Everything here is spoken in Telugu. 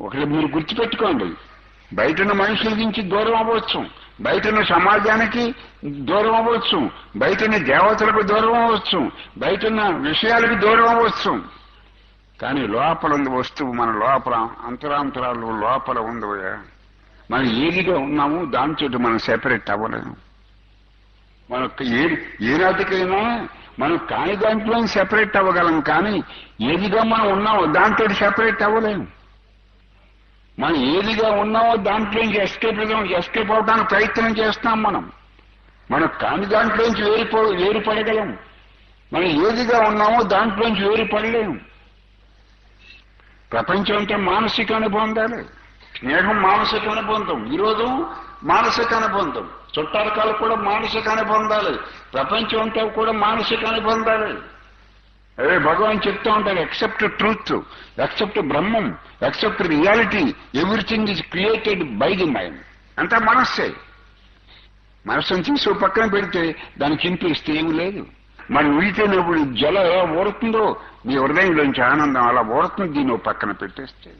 ఒకటి మీరు గుర్తుపెట్టుకోండి. బయట ఉన్న మనుషుల నుంచి దూరం అవ్వచ్చు. బయట ఉన్న సమాజానికి దూరం అవ్వచ్చు. బయటని దేవతలకు దూరం అవ్వచ్చు. బయట ఉన్న విషయాలకు దూరం అవ్వచ్చు. కానీ లోపల ఉంది వస్తువు మన లోపల అంతరాంతరాలు లోపల ఉంది మనం ఏదిగా ఉన్నాము దాంతో మనం సెపరేట్ అవ్వలేము. మనకు ఏ ఏనాటికైనా మనం కాని దాంట్లో సెపరేట్ అవ్వగలం. కానీ ఏదిగా మనం ఉన్నామో దాంతో సెపరేట్ అవ్వలేము. మనం ఏదిగా ఉన్నామో దాంట్లో నుంచి ఎస్కేప్ ఎస్కేప్ అవడానికి ప్రయత్నం చేస్తాం మనం. మనం కాని దాంట్లోంచి వేరిపో వేరుపడగలం. మనం ఏదిగా ఉన్నామో దాంట్లో నుంచి వేరుపడలేము ప్రపంచం అంటే మానసిక అనుబంధాలే. స్నేహం మానసిక అనుబంధం. ఈరోజు మానసిక అనుబంధం. చుట్టాలకాలు కూడా మానసిక అనుబంధాలు. ప్రపంచం అంతా కూడా మానసిక అనుబంధాలు. అదే భగవాన్ చెప్తూ ఉంటారు except truth except Brahman except reality everything is created by the mind అంతా మనస్సే. మనస్సును తీసి పక్కన పెడితే దానికి చింపిస్తే ఏమి లేదు. మనం ఉడితేనప్పుడు జల ఎలా ఊరుతుందో నీ హృదయంలోంచి ఆనందం అలా ఊరుతుంది దీన్ని ఓ పక్కన పెట్టేస్తే.